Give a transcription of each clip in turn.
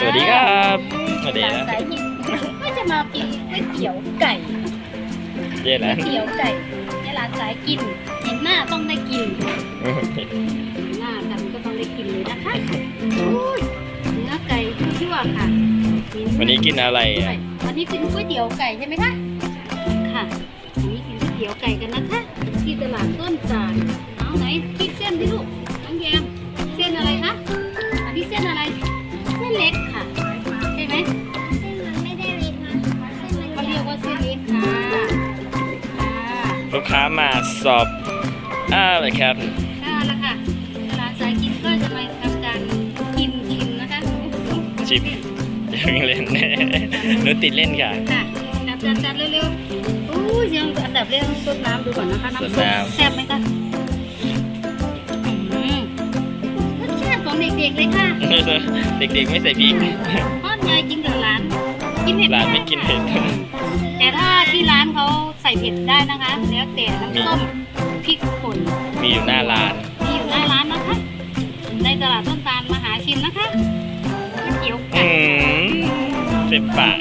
สวัสดีครับสวัสดีหลานนะ สายหินก็จะมากินก๋วยเตี๋ยวไก่เย้ก๋วนะยเตี๋ยวไก่เนี่ยหลานสายกิน เห็นหน้าต้องได้กิน เห็นหน้ากันก็ต้องได้กินเลยนะคะอุ้ยเนื้อไก่ชั่วๆค่ะมีวันนี้กินอะไรไก่อะวันนี้กินก๋วยเตี๋ยวไก่ใช่ไหมคะ ค่ะ วันนี้กินก๋วยเตี๋ยวไก่กันนะคะ ที่ตลาดต้นจานเอาไหนคิดเส้นดิลูกน้องแยมเส้นอะไรคะอันนี้เส้นอะไร เส้นเล็กค่ะ ใช่ไหมเส้นมันไม่ได้เล็กนะเส้นมันเขาเรียกว่าเส้นเล็กค่ะค่ะลูกค้ามาสอบอ้าวเลยครับค่ะแล้วค่ะร้านสายกินก็จะมาทำการกินชิมนะคะชิมอย่าเพิ่งเล่นหนูติดเล่นค่ะ ค่ะจัดจัดจัดเร็วๆอู้ยยังอันดับแรกต้องซดน้ำดูก่อนนะคะ น้ำซดซุปน้ำแซ่บไหมคะ ด็กๆเลยค่ะเด็กๆไม่ใส่พริกพ่อยายกินกับร้าน กินเผ็ดร้านไม่กินเผ็ดแต่ถ้าที่ร้านเขาใส่เผ็ดได้นะคะ แล้วแต่น้ำส้มพริกป่นมีอยู่หน้าร้าน มีอยู่หน้าร้านนะคะ ในตลาดต้นตาลมาหาชิมนะคะก๋วยเตี๋ยวไก่อืมเจ็บปาก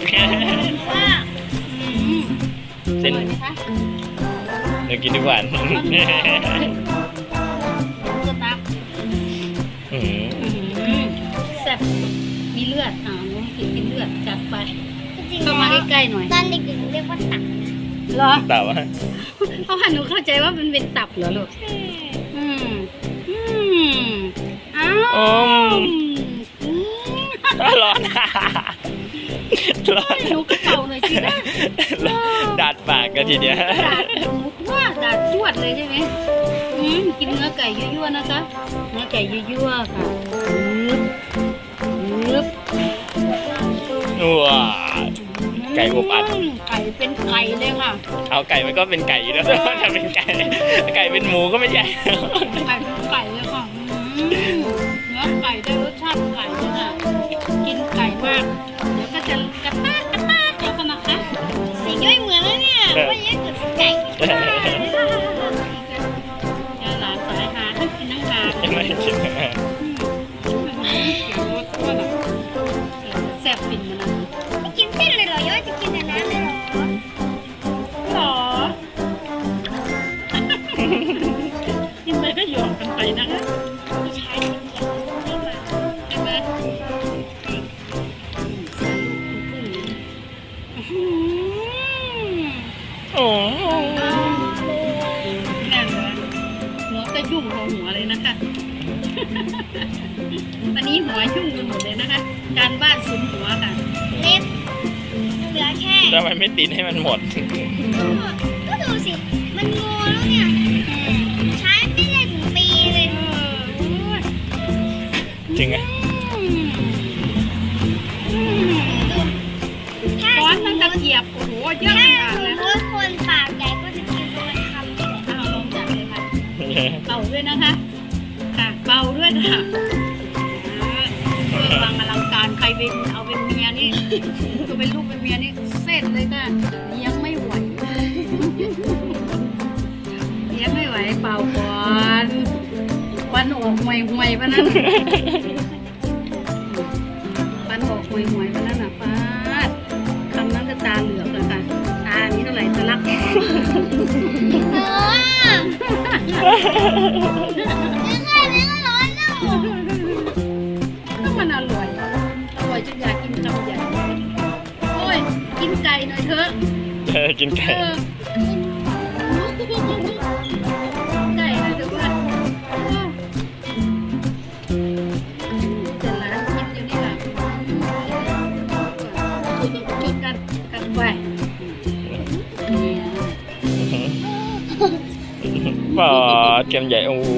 ว่าอืมเส้นอร่อยไหมคะหนูกินทุกวัน ลือดอ่าน้องกินเป็นเลือดจัดไปจริงๆเข้ามาแล้วใกล้ๆหน่อยตอนเด็กๆเรียกว่าตักเหรอแต่ว่าเพราะว่าหนูเข้าใจว่ามันเป็นตับเหรอลูกอืมอืมอ้าวอมอืมร้อนร้อนหนูกระเป๋าหน่อยสินะดาดปากกันทีเดียวดาดหนูว่าดาดจวดเลยใช่ไหมอืมกินเนื้อไก่ยั่วๆนะคะเนื้อไก่ยั่วๆค่ะ อบอัดมไก่เป็นไก่เลยค่ะ เอาไก่มันก็เป็นไก่อยู่แล้วถ้าเป็นไก่ ไก่เป็นหมูก็ไม่ใช่ ไก่เป็นไก่เลยค่ะอืมเนื้อไก่ได้รสชาติไก่เลยค่ะ กินไก่มาก เดี๋ยวก็จะกระตากกระตากแล้วกันนะคะสีย่อยเหมือนแล้วเนี่ยว่าเยอะกว่าไก่เดี๋ยวหลานสายหาทั้งกินทั้งหาไม่คิดแซ่บปิ่นมันนะไม่กินเส้นเลยเหรอย่อยจะกิน หัวก็ยุ่งพอหัวเลยนะคะ วันนี้หัวยุ่งไปหมดเลยนะคะ การบ้านสุมหัวค่ะเล็บเหลือแค่ ทำไมไม่ติดให้มันหมด ก็ดูสิ มันงอแล้วเนี่ย ใช้ไม่ได้ถึงปีเลย จริงอะ ด้วยนะคะค่ะเป่าด้วยค่ะอ่าเออวางอลังการใครเป็นเอาเป็นเมียนี่ก็เป็นลูกเป็นเมียนี่เสร็จเลยค่ะเลี้ยงไม่ไหวเลี้ยงไม่ไหวเป่าก่อนควันออกห่วยห่วยปะนั่นควันออกห่วยห่วยปะนั่นน่ะ ก็ร้อนแล้วก็มันอร่อยอร่อยจนอยากกินคำใหญ่โอ้ย กินไก่หน่อยเถอะ เออกินไก่ เออ ปอดเกมใหญ่โอ้โห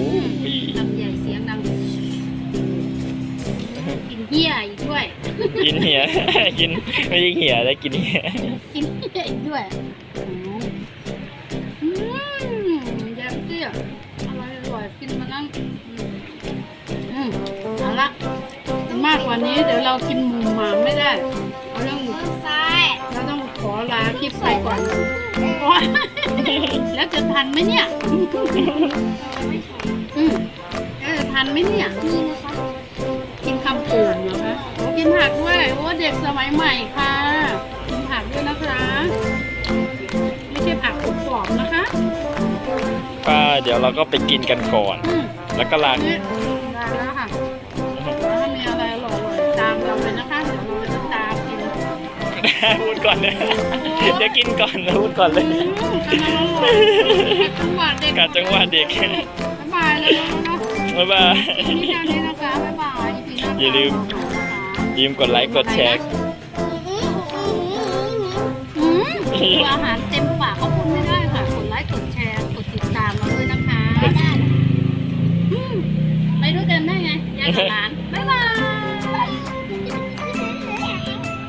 คำใหญ่เสียงดังกินเหี้ยอีกด้วย กินเหียกินไม่ใช่เหียแล้วกินเหียกินเหี้ยอีกด้วยอืมแยมเตี้ยอร่อยอร่อยกินมานั่งอืมเอาละมากกว่านี้เดี๋ยวเรากินหมูหมาไม่ได้เราต้องซ้ายเราต้องขอลาคลิปไปก่อนโอ๊ยแล้วจะทันไหมเนี่ยอืมแล้วจะทันไหมเนี่ย นี่นะคะกินคำโป่งเหรอคะโอ้กินผักด้วยโอ้เด็กสมัยใหม่ค่ะ กินผักด้วยนะคะ ไม่ใช่ผักกรอบๆนะคะ ก็เดี๋ยวเราก็ไปกินกันก่อน อืมแล้วก็ลาอันนี้ พูดก่อนเลยเดี๋ยวกินก่อนพูดก่อนเลยอืมกำลังอร่อยจังหวะเด็กการจังหวะเด็กบ๊ายบายเลยนะคะบ๊ายบายนี่แค่นี้นะคะบ๊ายบายอีพีหน้อย่าลืมนะคะยืมกดไลค์กดแชร์อืมดูอาหารเต็มปากก็พูดไม่ได้ค่ะ กดไลค์กดแชร์กดติดตามเราด้วยนะคะอืมไปด้วยกันได้ไงยายกับหลานบ๊ายบาย